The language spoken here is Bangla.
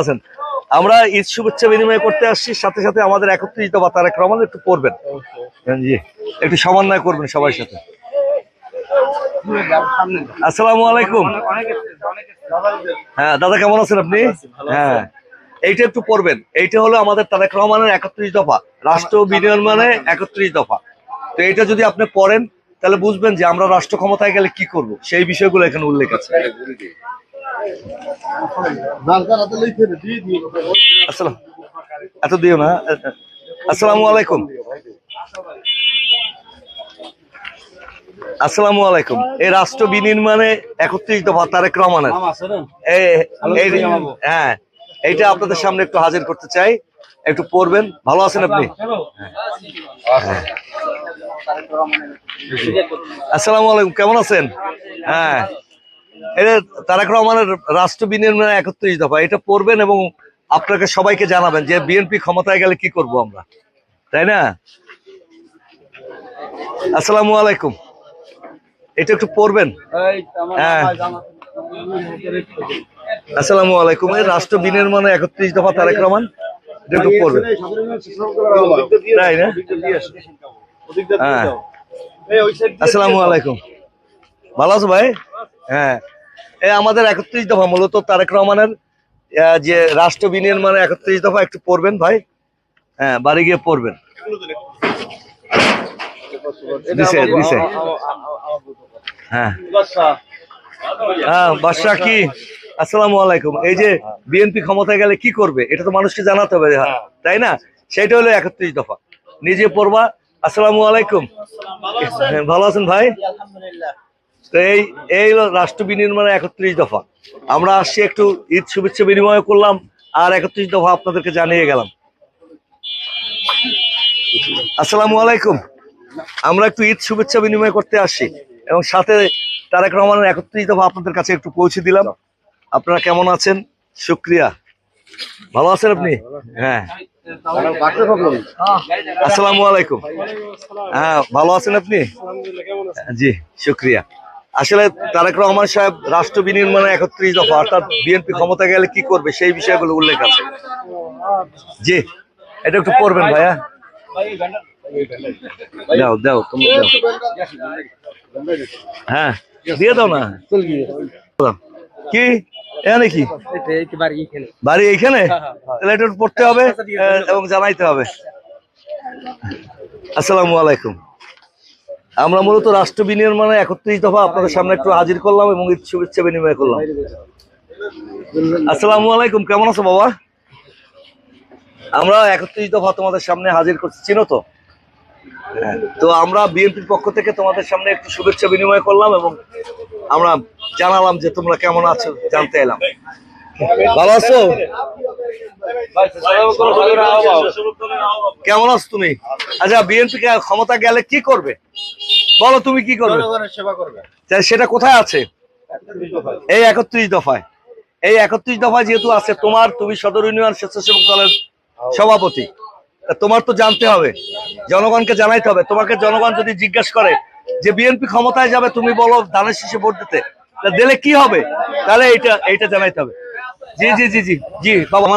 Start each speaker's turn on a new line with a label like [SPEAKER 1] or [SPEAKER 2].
[SPEAKER 1] আছেন। আমরা ঈদ শুভেচ্ছা বিনিময় করতে আসছি, সাথে সাথে আমাদের একত্রিত বা তারেক রহমান একটু পড়বেন জি, একটু সমন্বয় করবেন সবার সাথে। আসসালামু আলাইকুম। হ্যাঁ দাদা কেমন আছেন আপনি? হ্যাঁ এইটা একটু পড়বেন এইটা হলো আমাদের তারেক রহমানের একত্রিশ দফা, রাষ্ট্র বিনির্মাণে একত্রিশ দফা। তো এটা যদি আপনি পড়েন, তাহলে বুঝবেন যে আমরা রাষ্ট্র ক্ষমতায় গেলে কি করব, সেই বিষয়গুলো এখানে উল্লেখ আছে। এত দিও না। আসসালামু আলাইকুম। আসসালামু আলাইকুম। এই রাষ্ট্র বিনির্মাণে একত্রিশ দফা তারেক রহমানের। হ্যাঁ এইটা আপনাদের সামনে একটু হাজির করতে চাই। একটু পড়বেন। ভালো আছেন আপনি? আসসালামু আলাইকুম। কেমন আছেন? হ্যাঁ। এটা তারেক রহমানের রাষ্ট্র বিনির্মাণে একত্রিশ দফা। এটা পড়বেন এবং আপনাকে সবাইকে জানাবেন যে বিএনপি ক্ষমতায় গেলে কি করব আমরা। তাই না? আসসালামু আলাইকুম। এটা একটু পড়বেন? হ্যাঁ। আসসালামু আলাইকুম। এই রাষ্ট্র বিনির্মাণে একত্রিশ দফা তারেক রহমান। এটা একটু পড়বেন। তাই না? হ্যাঁ। আসসালামু আলাইকুম। ভালো আছো ভাই? হ্যাঁ আমাদের একত্রিশ দফা মূলত তারেক রহমানের যে রাষ্ট্র বিনির্মাণে একত্রিশ দফা একটু পড়বেন ভাই হ্যাঁ বাড়ি গিয়ে পড়বেন দিছে দিছে হ্যাঁ হ্যাঁ বাদশাহ কি আসসালামু আলাইকুম এই যে বিএনপি ক্ষমতায় গেলে কি করবে এটা তো মানুষকে জানাতে হবে হ্যাঁ, তাই না সেটা হলো একত্রিশ দফা নিজে পড়বা আসসালামু আলাইকুম হ্যাঁ, ভালো আছেন ভাই তো এই এই হলো রাষ্ট্র বিনির্মাণে একত্রিশ দফা। আমরা আসছি একটু ঈদ শুভেচ্ছা বিনিময় করলাম আর একত্রিশ দফা আপনাদেরকে জানিয়ে গেলাম। আসসালামু আলাইকুম। আমরা একটু ঈদ শুভেচ্ছা বিনিময় করতে আসছি এবং সাথে তারেক রহমানের একত্রিশ দফা আপনাদের কাছে একটু পৌঁছে দিলাম। আপনারা কেমন আছেন? শুক্রিয়া। ভালো আছেন আপনি? হ্যাঁ। আসসালামু আলাইকুম। হ্যাঁ ভালো আছেন আপনি? জি, শুক্রিয়া। আসলে তারেক রহমান সাহেব রাষ্ট্র বিনির্মাণে একত্রিশ দফা অর্থাৎ বিএনপি ক্ষমতা গেলে কি করবে সেই বিষয়গুলো উল্লেখ আছে। জি এটা একটু করবেন ভাইয়া। দাও দাও তুমি দাও। হ্যাঁ দিয়ে দাও না। কি? এখানে কি? বাড়ি এইখানে? তাহলে এটা পড়তে হবে আহ, এবং জানাইতে হবে। আসসালামু আলাইকুম। আমরা মূলত রাষ্ট্র বিনির্মাণে একত্রিশ দফা আপনাদের সামনে একটু হাজির করলাম এবং শুভেচ্ছা বিনিময় করলাম। আসসালামু আলাইকুম কেমন আছো বাবা? আমরা একত্রিশ দফা তোমাদের সামনে হাজির করছি চিনো তো? হ্যাঁ, তো আমরা বিএনপির পক্ষ থেকে তোমাদের সামনে একটু শুভেচ্ছা বিনিময় করলাম এবং আমরা জানালাম যে তোমরা কেমন আছো জানতে এলাম। ভালো আছো? কেমন আছো তুমি? আচ্ছা বিএনপি ক্ষমতা গেলে কি করবে? বলো তুমি কি করবে? সেটা কোথায় আছে? এই একত্রিশ দফায়। এই একত্রিশ দফায় যেহেতু আছে তোমার তুমি সদর ইউনিয়ন স্বেচ্ছাসেবক দলের সভাপতি। তা তোমার তো জানতে হবে জনগণকে জানাইতে হবে। তোমাকে জনগণ যদি জিজ্ঞাসা করে যে বিএনপি ক্ষমতায় যাবে তুমি বলো ধানের শীষে ভোট দিতে। তা দিলে কি হবে? তাহলে এইটা এইটা জানাইতে হবে। জি জি জি জি জি বাবা